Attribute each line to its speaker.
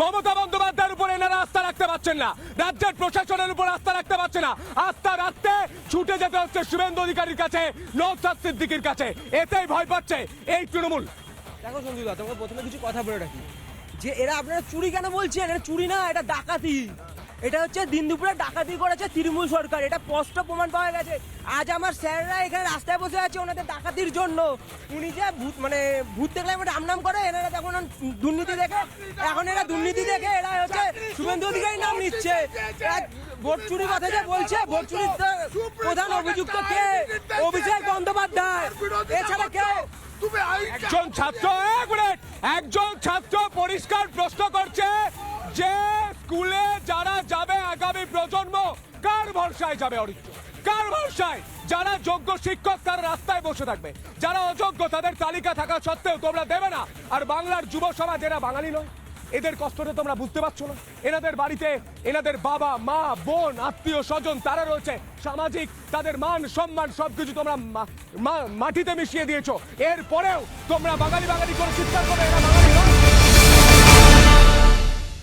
Speaker 1: মমতা বন্দ্যোপাধ্যায়ের উপর এনারা আস্থা রাখতে পারছেন না। রাজ্যের প্রশাসনের উপর আস্থা রাখতে পারছে না। আস্থা রাখতে ছুটে যেতে হচ্ছে শুভেন্দু অধিকারীর কাছে নৌসাদ সিদ্দিকির কাছে। এতেই ভয় পাচ্ছে এই তৃণমূল।
Speaker 2: দেখো সঞ্জুদা, তোমাকে প্রথমে কিছু কথা বলে রাখি। যে এরা আপনারা চুরি কেন বলছেন? এটা চুরি না, এটা ডাকাতি। এটা হচ্ছে দিন দুপুরে ডাকাতি করেছে তৃণমূল সরকার। এটা স্পষ্ট প্রমাণ পাওয়া গেছে। আজ আমার স্যাররা এখানে রাস্তায় বসে আছে ওনাদের ডাকাতির জন্য। উনি যে ভূত মানে ভূত দেখলে আমার রাম নাম করে, এনারা যখন দুর্নীতি দেখে, এখন এরা দুর্নীতি দেখে, এরা হচ্ছে শুভেন্দু অধিকারী নাম নিচ্ছে। ভোট চুরি কথা যে বলছে, ভোট চুরির প্রধান অভিযুক্ত কে? অভিষেক বন্দ্যোপাধ্যায়। এছাড়া কে?
Speaker 1: একজন ছাত্র, এক মিনিট। একজন ছাত্র পরিষ্কার প্রশ্ন করছে যে স্কুলে যারা যাবে আগামী প্রজন্ম, কার ভরসায় যাবে অরিত্র? কার ভরসায়? যারা যোগ্য শিক্ষক, তার রাস্তায় বসে থাকবে। যারা অযোগ্য, তাদের তালিকা থাকা সত্ত্বেও তোমরা দেবে না। আর বাংলার যুব সমাজ, এরা বাঙালি নয়। এদের কষ্টটা তোমরা বুঝতে পারছ না। এনাদের বাড়িতে এনাদের বাবা, মা, বোন, আত্মীয়, স্বজন তারা রয়েছে। সামাজিক, তাদের মান, সম্মান সবকিছু তোমরা মাটিতে মিশিয়ে দিয়েছ। এরপরেও তোমরা বাঙালি বাঙালি করে চিৎকার করে, এরা বাঙালি